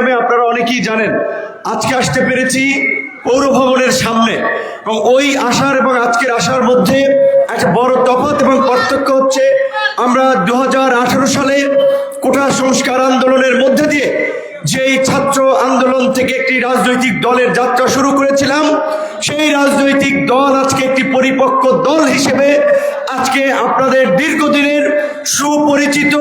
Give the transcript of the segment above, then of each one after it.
আমি আপনারা অনেকেই জানেন, আজকে আসতে পেরেছি পৌর ভবনের সামনে। এবং ওই আসার এবং আজকের আসার মধ্যে একটা বড় তফাৎ এবং পার্থক্য হচ্ছে, আমরা দু হাজার আঠেরো সালে কোটা সংস্কার আন্দোলনের মধ্যে দিয়ে যেই ছাত্র আন্দোলন থেকে একটি রাজনৈতিক দলের যাত্রা শুরু করেছিলাম, সেই রাজনৈতিক দল আজকে একটি পরিপক্ক দল হিসেবে আজকে আপনাদের দীর্ঘদিনের সুপরিচিত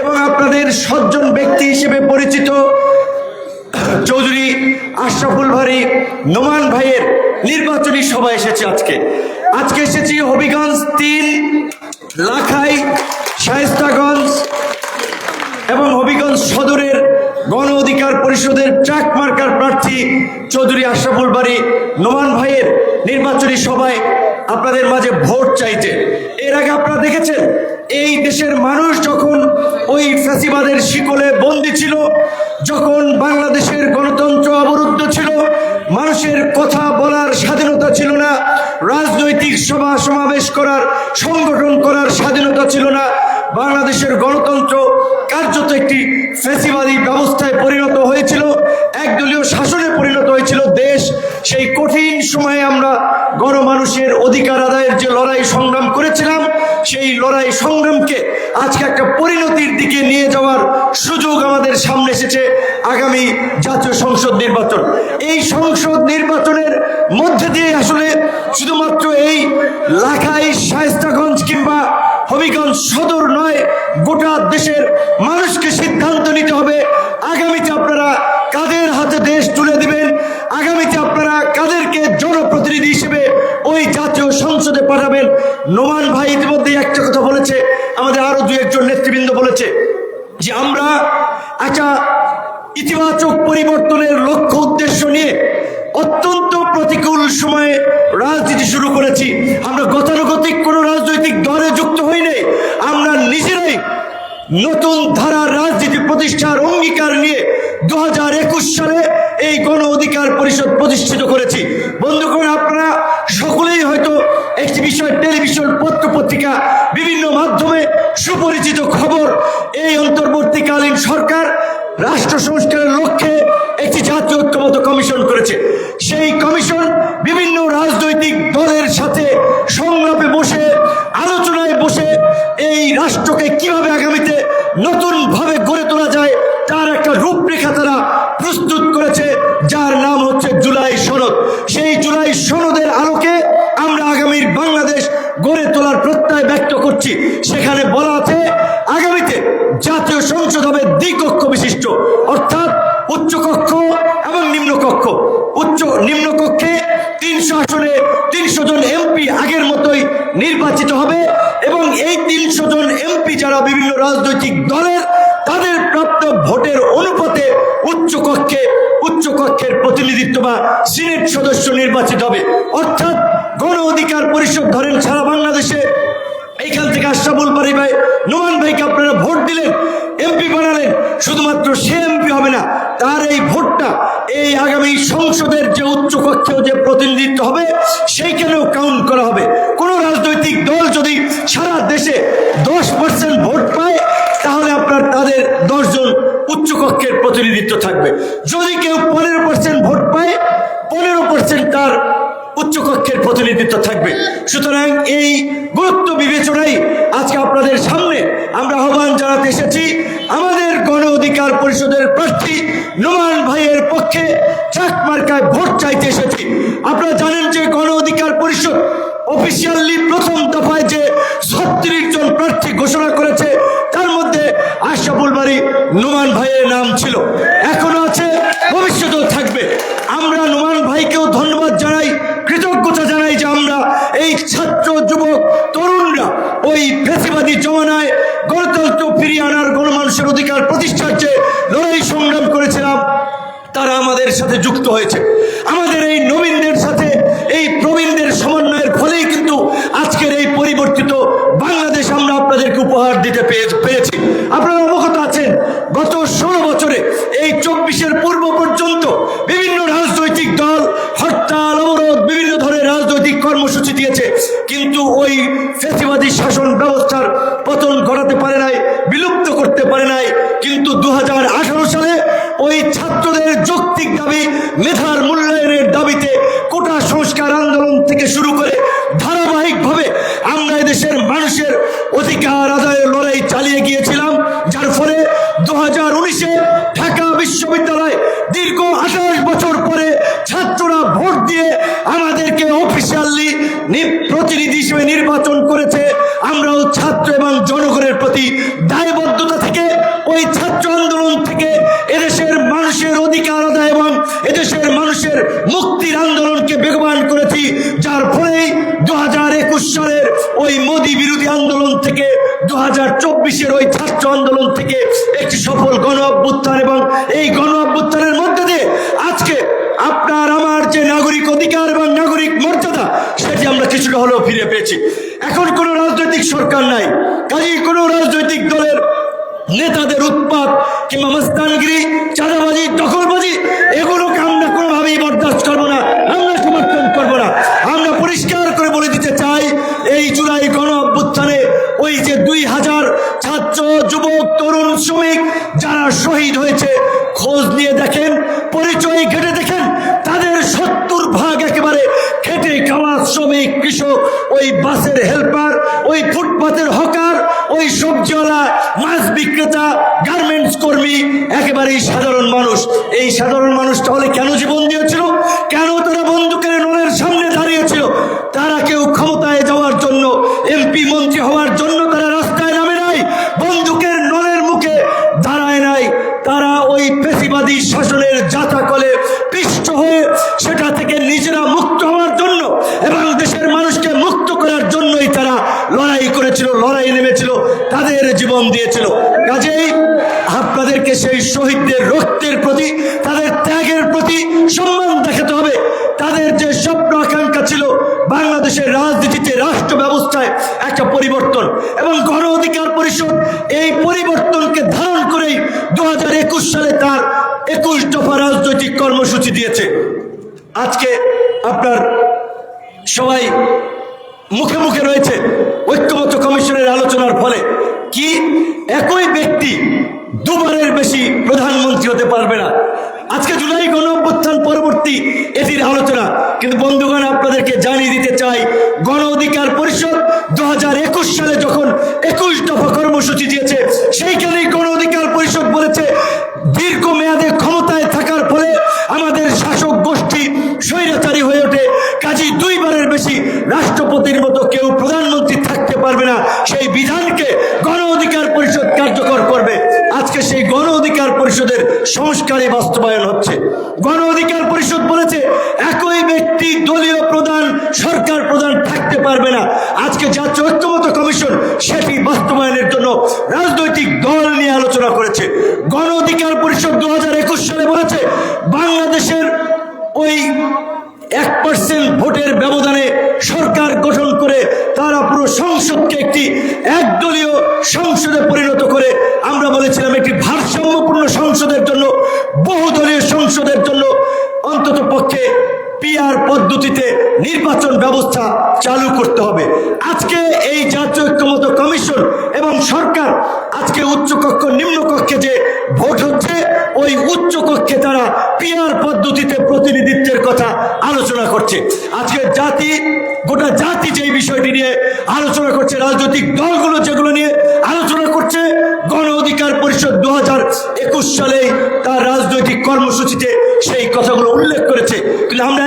এবং আপনাদের সজ্জন ব্যক্তি হিসেবে পরিচিত আশরাফুল ভারি, নোমান ভাইয়ের নির্বাচনী সভা এসেছে আজকে। আজকে এসেছি হবিগঞ্জ তিন, লাখাই, শায়স্তাগঞ্জ এবং হবিগঞ্জ সদরের গণ অধিকার পরিষদের ট্রাক মার্কার প্রার্থী চৌধুরী আশরাফুল বাড়ি নোমান ভাইয়ের নির্বাচনী সভায় আপনাদের মাঝে ভোট চাইতে। এর আগে আপনারা দেখেছেন, এই দেশের মানুষ যখন ওই ফ্যাসিবাদের শিকলে বন্দী ছিল, যখন বাংলাদেশের গণতন্ত্র অবরুদ্ধ ছিল, মানুষের কথা বলার স্বাধীনতা ছিল না, রাজনৈতিক সভা সমাবেশ করার, সংগঠন করার স্বাধীনতা ছিল না, বাংলাদেশের গণতন্ত্র কার্যত একটি ফ্যাসিবাদী ব্যবস্থায় পরিণত হয়েছিল, একদলীয় শাসনে পরিণত হয়েছিল দেশ। সেই কঠিন সময়ে আমরা গণমানুষের অধিকার আদায়ের যে লড়াই সংগ্রাম করেছিলাম, সেই লড়াই সংগ্রামকে আজকে একটা পরিণতির দিকে নিয়ে যাওয়ার সুযোগ আমাদের সামনে এসেছে আগামী জাতীয় সংসদ নির্বাচন। এই সংসদ নির্বাচনের মধ্যে দিয়ে আসলে শুধুমাত্র এই লাখাই, শায়স্তাগঞ্জ কিংবা হবিগঞ্জ সদর নয়, গোটা দেশের মানুষকে সিদ্ধান্ত নিতে হবে আগামীতে আপনারা কাদের হাতে দেশ তুলে দিবেন আগামীতে আপনারা কাদেরকে জনপ্রতিনিধি হিসেবে ওই জাতীয় সংসদে পাঠাবেন নোমান ভাই ইতিমধ্যে একটা কথা বলেছে আমাদের আরও দু একজন নেতৃবৃন্দ বলেছে যে আমরা একটা ইতিবাচক পরিবর্তনের লক্ষ্য উদ্দেশ্য নিয়ে অত্যন্ত প্রতিকূল সময়ে রাজনীতি শুরু করেছি। আমরা গতানুগতিক কোনো রাজনৈতিক দলে যুক্ত হইনি আমরা নিজেরাই নতুন ধারার রাজনীতি প্রতিষ্ঠার অঙ্গীকার নিয়ে দু হাজার একুশ সালে এই গণ অধিকার পরিষদ প্রতিষ্ঠিত করেছি। বন্ধুগণ, আপনারা সকলেই হয়তো একটি বিষয়, টেলিভিশন পত্র পত্রিকা বিভিন্ন মাধ্যমে সুপরিচিত খবর। এই অন্তর্বর্তীকালীন সরকার রাষ্ট্র সংস্কারের লক্ষ্যে একটি জাতীয় ঐক্যবদ্ধ কমিশন করেছে। সেই কমিশন বিভিন্ন রাজনৈতিক দলের সাথে সংলাপে বসে আলোচনায় বসে এই রাষ্ট্রকে কীভাবে আগামীতে নতুনভাবে গড়ে তোলা যায় তার একটা রূপরেখা তারা প্রস্তুত করেছে যার নাম হচ্ছে জুলাই সনদ সেই জুলাই সনদের আলোকে আমরা আগামীর বাংলাদেশ গড়ে প্রত্যয় ব্যক্ত করছি। সেখানে বলা আছে, আগামীতে জাতীয় সংসদ হবে দ্বিকক্ষ বিশিষ্ট, অর্থাৎ উচ্চকক্ষ এবং নিম্নকক্ষ উচ্চ নিম্নকক্ষে তিনশো আসনে তিনশো জন এমপি আগের মতোই নির্বাচিত হবে এবং এই তিনশো জন এমপি যারা বিভিন্ন রাজনৈতিক দলের, তাদের প্রাপ্ত ভোটের অনুপাতে উচ্চকক্ষে উচ্চকক্ষের প্রতিনিধিত্ব বা সিনেট সদস্য নির্বাচিত হবে। অর্থাৎ গণ অধিকার পরিষদ ধরেন সারা বাংলাদেশে। এইখান থেকে আশরাফুল বাড়ি ভাই, নোমান ভাইকে আপনারা ভোট দিলেন, এমপি বানালেন, শুধুমাত্র সে এমপি হবে না, তার এই ভোটটা এই আগামী সংসদের যে উচ্চ কক্ষেও যে প্রতিনিধিত্ব হবে, সেইখানেও কাউন্ট করা হবে। কোনো রাজনৈতিক দল যদি সারা দেশে দশ পার্সেন্ট ভোট পায়, তাহলে আপনার তাদের দশজন উচ্চকক্ষের প্রতিনিধিত্ব থাকবে। যদি কেউ পনেরো পার্সেন্ট ভোট পায়, পনেরো পার্সেন্ট তার উচ্চকক্ষের প্রতিনিধিত্ব থাকবে। সুতরাং এই গুরুত্ব বিবেচনায় আজকে আপনাদের সামনে আমরা আহ্বান জানাতে এসেছি, আমাদের গণ অধিকার পরিষদের প্রার্থী নোমান ভাইয়ের পক্ষে চাক মার্কায় ভোট চাইতে এসেছি। আপনারা জানেন যে গণ অধিকার পরিষদ অফিসিয়ালি প্রথম দফায় যে ছত্রিশ জন প্রার্থী ঘোষণা করেছে, তার মধ্যে আশরাফুল বাড়ি নোমান ভাইয়ের নাম ছিল। এখনও আছে, ভবিষ্যতেও থাকবে। আমরা নোমান ভাইকেও ধন্যবাদ জানাই কৃতজ্ঞতা জানাই যে আমরা এই ছাত্র যুবক তরুণরা ওই ফেসিবাদী জমানায় গণতন্ত্র ফিরিয়ে আনার গণমানুষের অধিকার প্রতিষ্ঠার যে লড়াই সংগ্রাম করেছিলাম আমাদের সাথে যুক্ত হয়েছে। আমাদের এই নবীনদের সাথে, এই প্রবীণদের সমন্বয়ের ফলেই কিন্তু আজকের এই পরিবর্তিত বাংলাদেশ আমরা আপনাদেরকে উপহার দিতে পেয়ে- পেরেছি আপনারা অবগত আছেন, গত ষোলো বছরে এই চব্বিশের পূর্ব পর্যন্ত বিভিন্ন রাজনৈতিক দল, হরতাল, অবরোধ, বিভিন্ন ধরনের রাজনৈতিক কর্মসূচি দিয়েছে। কিন্তু ওই ফেসিবাদী শাসন ব্যবস্থার পতন ঘটাতে পারে নাই, বিলুপ্ত করতে পারে নাই। কিন্তু দু হাজার আঠারো সালে ওই ছাত্র যৌক্তিক দাবি মেধার মূল্যায়নের দাবিতে কোটা সংস্কার আন্দোলন থেকে শুরু করে ধারাবাহিকভাবে আমরা এদেশের মানুষের অধিকার আদায়ের লড়াই চালিয়ে গিয়েছিলাম, যার ফলে দু হাজার উনিশে ঢাকা বিশ্ববিদ্যালয় দীর্ঘ আঠাশ বছর পরে ছাত্ররা ভোট দিয়ে আমাদেরকে অফিসিয়ালি প্রতিনিধি হিসেবে নির্বাচন করেছে। আমরাও ছাত্র এবং জনগণের প্রতি দায়বদ্ধতা থেকে ওই ছাত্র আন্দোলন থেকে এদেশের মানুষের অধিকার আদায় এবং এদেশের মানুষের মুক্তির আন্দোলনকে বেগবান করেছি যার ফলে দু হাজার একুশ সালের ওই মোদী বিরোধী আন্দোলন থেকে দু হাজার চব্বিশের ওই ছাত্র আন্দোলন থেকে একটি সফল গণ অভ্যুত্থান এবং এই গণ অভ্যুত্থানের মধ্যে দিয়ে আজকে আপনার আমার যে নাগরিক অধিকার এবং নাগরিক মর্যাদা, সেটি আমরা কিছুটা হলেও ফিরে পেয়েছি। এখন কোনো রাজনৈতিক সরকার নাই। কাজেই কোনো রাজনৈতিক দলের নেতাদের উৎপাত কিংবা মস্তানগিরি, চাঁদাবাজি দখলবাজি এগুলোকে আমরা কোনোভাবেই বরদাস্ত করব না, আমরা সমর্থন করব না। আমরা পরিষ্কার করে বলে দিতে চাই, এই জুলাই গণ অভ্যুত্থানে ওই যে দুই হাজার ছাত্র, যুবক, তরুণ, শ্রমিক যারা শহীদ হয়েছে, খোঁজ নিয়ে দেখেন, পরিচয় ঘেটে দেখেন। বাসের হেল্পার ওই ফুটপাতের হকার ওই সবজিওয়ালা, মাছ বিক্রেতা গার্মেন্টস কর্মী, একেবারেই সাধারণ মানুষ। এই সাধারণ মানুষ তাহলে কেন জীবন দিয়েছিল কেন তারা বন্দুকের নলের সামনে দাঁড়িয়েছিল তারা কেউ ক্ষমতায় যাওয়ার জন্য এমপি মন্ত্রী হওয়ার জন্য তারা রাস্তায় নামে নাই বন্দুকের নলের মুখে দাঁড়ায় নাই তারা ওই পেশিবাদী শাসনের যাতা কলে পিষ্ট হয়ে সেটা থেকে নিজেরা মুক্ত হওয়ার জন্য এবং দেশের মানুষকে মুক্ত করার জন্যই তারা লড়াই করেছিল লড়াই নেমেছিল তাদের জীবন দিয়েছিল কাজেই আপনাদেরকে সেই শহীদদের রক্তের প্রতি, তাদের ত্যাগের প্রতি সম্মান দেখাতে হবে। তাদের যে স্বপ্ন আকাঙ্ক্ষা ছিল, বাংলাদেশের রাজনীতিতে রাষ্ট্র ব্যবস্থায় একটা পরিবর্তন এবং গণ অধিকার পরিষদ এই পরিবর্তনকে ধারণ করেই দু হাজার একুশ সালে তার একুশ দফা রাজনৈতিক কর্মসূচি দিয়েছে। আজকে আপনার সবাই মুখে মুখে রয়েছে ঐক্যমত্য কমিশনের আলোচনার ফলে। কি একই ব্যক্তি দুবারের বেশি প্রধানমন্ত্রী হতে পারবে না। আজকে জুলাই গণ অভ্যুত্থান পরবর্তী, এটির আলোচনা। কিন্তু বন্ধুগণ, আপনাদেরকে জানিয়ে দিতে চাই, গণ অধিকার পরিষদ দু সালে যখন একুশ দফা কর্মসূচি দিয়েছে, সেইখানেই গণ অধিকার পরিষদ বলেছে, দীর্ঘ মেয়াদে ক্ষমতায় থাকার ফলে আমাদের শাসক গোষ্ঠী স্বৈরাচারী হয়ে ওঠে। কাজী দুইবারের বেশি রাষ্ট্রপতির মতো কেউ প্রধানমন্ত্রী থাকতে পারবে না। সেই বিধানকে গণ অধিকার পরিষদ কার্যকর করবে আজকে সেই গণ অধিকার পরিষদের সংস্কারে বাস্তবায়ন হচ্ছে। গণ অধিকার পরিষদ বলেছে, একই ব্যক্তি দলীয় প্রধান, সরকার প্রধান থাকতে পারবে না। আজকে জাতীয় ঐক্যমত কমিশন, সেটি বাস্তবায়নের জন্য রাজনৈতিক দল নিয়ে আলোচনা করেছে। গণ অধিকার পরিষদ দু সালে বলেছে, বাংলাদেশের ওই এক পার্সেন্ট ভোটের ব্যবধানে সরকার গঠন করে তারা পুরো সংসদকে একটি একদলীয় সংসদে পরিণত করে। আমরা বলেছিলাম, একটি ভারসাম্যপূর্ণ সংসদের জন্য বহুদলীয় সংসদের জন্য অন্তত পক্ষে পিআর পদ্ধতিতে নির্বাচন ব্যবস্থা চালু করতে হবে। আজকে এই জাতীয় ঐক্যমত কমিশন এবং সরকার আজকে উচ্চকক্ষ নিম্নকক্ষে যে ভোট হচ্ছে, ওই উচ্চকক্ষে তারা পিআর পদ্ধতিতে প্রতিনিধিত্বের কথা আলোচনা করছে। আজকে জাতি, গোটা জাতি যে বিষয়টি নিয়ে আলোচনা করছে, রাজনৈতিক দলগুলো যেগুলো নিয়ে আলোচনা করছে, গণ অধিকার পরিষদ দু হাজার একুশ সালে তার রাজনৈতিক কর্মসূচিতে সেই কথাগুলো উল্লেখ করেছে। কিন্তু আমরা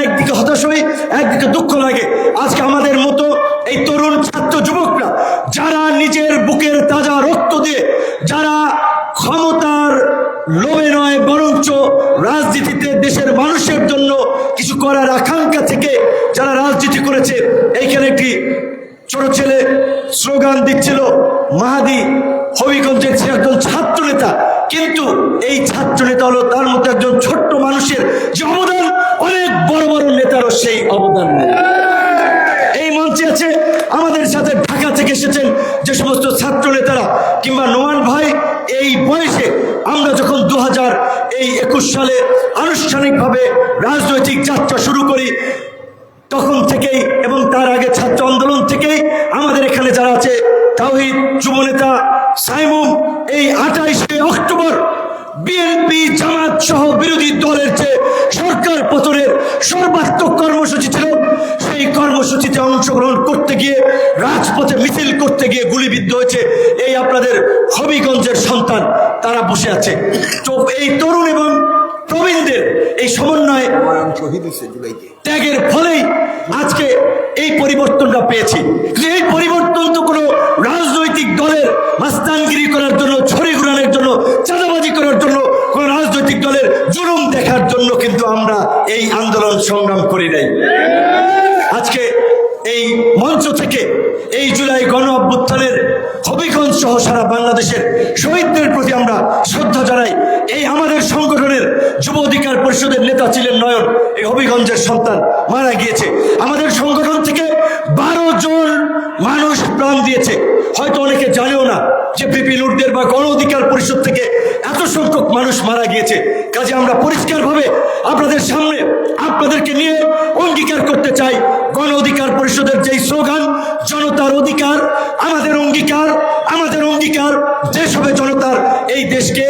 হই একদিকে দুঃখ লাগে। আজকে আমাদের মতো এই তরুণ ছাত্র যুবকরা, যারা নিজের বুকের তাজা রক্ত দিয়ে, যারা ক্ষমতার লোভে নয়, বরঞ্চ রাজনীতিতে দেশের মানুষের জন্য কিছু করার আকাঙ্ক্ষা থেকে যারা রাজনীতি করেছে, এইখানে একটি ছোট ছেলে স্লোগান দিচ্ছিল, মাহাদি হবিগঞ্জের একজন ছাত্র নেতা কিন্তু এই ছাত্র নেতা হলো তার মধ্যে অবদান নেই। এই মঞ্চে আছে আমাদের সাথে ঢাকা থেকে এসেছেন যে সমস্ত ছাত্র নেতারা কিংবা নোমান ভাই, এই বয়সে আমরা যখন দু হাজার এই একুশ সালে আনুষ্ঠানিকভাবে রাজনৈতিক যাত্রা শুরু করি, তখন থেকেই এবং তার আগে ছাত্র আন্দোলন থেকেই আমাদের এখানে যারা আছে, তাওহিদ, যুবনেতা, সাইমুম, এই আঠাইশে অক্টোবর বিএনপি জামাত সহ বিরোধী দলের যে সরকার পতনের সর্বাত্মক কর্মসূচি ছিল, সেই কর্মসূচিতে অংশগ্রহণ করতে গিয়ে, রাজপথে মিছিল করতে গিয়ে গুলিবিদ্ধ হয়েছে এই আপনাদের হবিগঞ্জের সন্তান। তারা বসে আছে। তো এই তরুণ এবং প্রবীণদের এই সমন্বয়ে ত্যাগের ফলেই আজকে এই পরিবর্তনটা পেয়েছি। এই পরিবর্তন তো কোনো রাজনৈতিক দলের মাস্তানগিরি করার জন্য ছড়ি ঘুরানোর জন্য চাঁদাবাজি করার জন্য কোনো রাজনৈতিক দলের জুলুম দেখার জন্য কিন্তু আমরা এই আন্দোলন সংগ্রাম করে নাই। আজকে এই মঞ্চ থেকে এই জুলাই গণ অভ্যুত্থানের হবিগঞ্জ সহ সারা বাংলাদেশের শহীদদের প্রতি আমরা শ্রদ্ধা জানাই। এই আমাদের সংগঠনের যুব অধিকার পরিষদের নেতা ছিলেন নয়ন, এই হবিগঞ্জের সন্তান মারা গিয়েছে। আমাদের সংগঠন থেকে বারো জন মানুষ প্রাণ দিয়েছে। হয়তো অনেকে জানেও না যে বিপি লুটদের বা গণ অধিকার পরিষদ থেকে এত সংখ্যক মানুষ মারা গিয়েছে। কাজে আমরা পরিষ্কারভাবে আপনাদের সামনে, আপনাদেরকে নিয়ে অঙ্গীকার করতে চাই। গণ অধিকার পরিষদের যেই স্লোগান, জনতার অধিকার, আমাদের অঙ্গীকার আমাদের অঙ্গীকার হবে জনতার এই দেশকে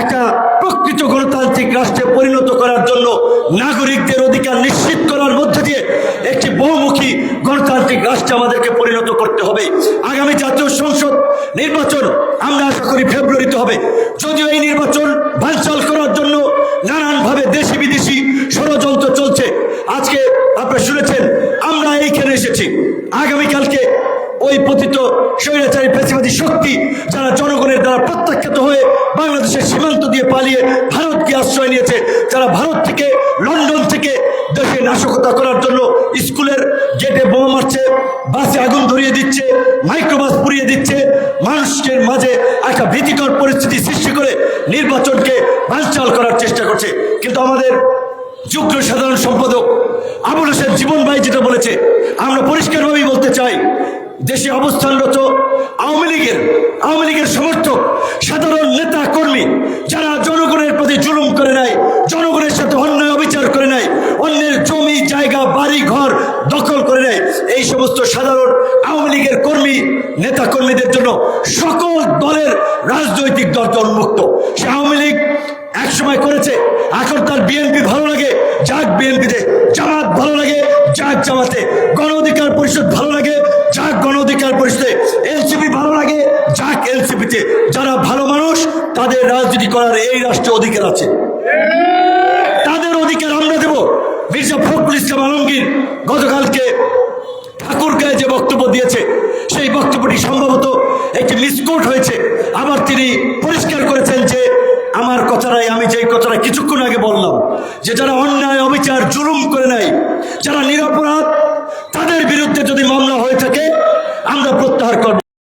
একটা প্রকৃত গণতান্ত্রিক রাষ্ট্রে পরিণত করার জন্য নাগরিকদের অধিকার নিশ্চিত করার মধ্যে দিয়ে একটি বহুমুখী গণতান্ত্রিক রাষ্ট্রে আমাদেরকে পরিণত করতে হবে। আগামী জাতীয় সংসদ নির্বাচন আমরা আশা করি ফেব্রুয়ারিতে হবে। যদিও এই নির্বাচন বানচাল করার জন্য নানানভাবে দেশি বিদেশি ষড়যন্ত্র চলছে আজকে আপনারা শুনেছেন আমরা এইখানে এসেছি আগামীকালকে ওই পতিত স্বৈরাচারী পেশিবাদী শক্তি যারা জনগণের দ্বারা প্রত্যাখ্যাত হয়ে বাংলাদেশের সীমান্ত দিয়ে পালিয়ে ভারতকে আশ্রয় নিয়েছে যারা ভারত থেকে লন্ডন থেকে দেশে নাশকতা করার জন্য স্কুলের গেটে বোমা মারছে বাসে আগুন ধরিয়ে দিচ্ছে মাইক্রোবাস পুড়িয়ে দিচ্ছে মানুষের মাঝে একটা ভীতিকর পরিস্থিতি সৃষ্টি করে নির্বাচনকে বানচাল করার চেষ্টা করছে। কিন্তু আমাদের যুগ্ম সাধারণ সম্পাদক আবুল হোসেন জীবন ভাই যেটা বলেছে, আমরা পরিষ্কারভাবেই বলতে চাই, দেশে অবস্থানরত আওয়ামী লীগের আওয়ামী লীগের সমর্থক, সাধারণ নেতা কর্মী যারা জনগণের প্রতি জুলুম করে নাই, জনগণের সাথে অন্যায় অবিচার করে নাই, অন্যের জমি, জায়গা, বাড়ি, ঘর সমস্ত সাধারণ আওয়ামী লীগের কর্মী নেতা কর্মীদের জন্য সকল দলের রাজনৈতিক দল উন্মুক্ত। সে আওয়ামী লীগ এক সময় করেছে, এখন তার বিএনপি ভালো লাগে, যাক বিএনপিতে জামাত ভালো লাগে, যাক জামাতে গণ অধিকার পরিষদ ভালো লাগে, যাক গণ অধিকার পরিষদে এনসিপি ভালো লাগে, যাক এনসিপিতে যারা ভালো মানুষ, তাদের রাজনীতি করার এই রাষ্ট্রে অধিকার আছে। তাদের অধিকার আমরা দেব। মির্জা ফখরুল ইসলাম আলমগীর গতকালকে ঠাকুরগায় যে বক্তব্য দিয়েছে, সেই বক্তব্যটি সম্ভবত একটি মিসকোট হয়েছে। আবার তিনি পরিষ্কার করেছেন যে, আমার কথাটাই, আমি যে কথাটা কিছুক্ষণ আগে বললাম, যে যারা অন্যায়, অবিচার, জুলুম করে নাই, যারা নিরপরাধ, তাদের বিরুদ্ধে যদি মামলা হয়ে থাকে, আমরা প্রত্যাহার করব।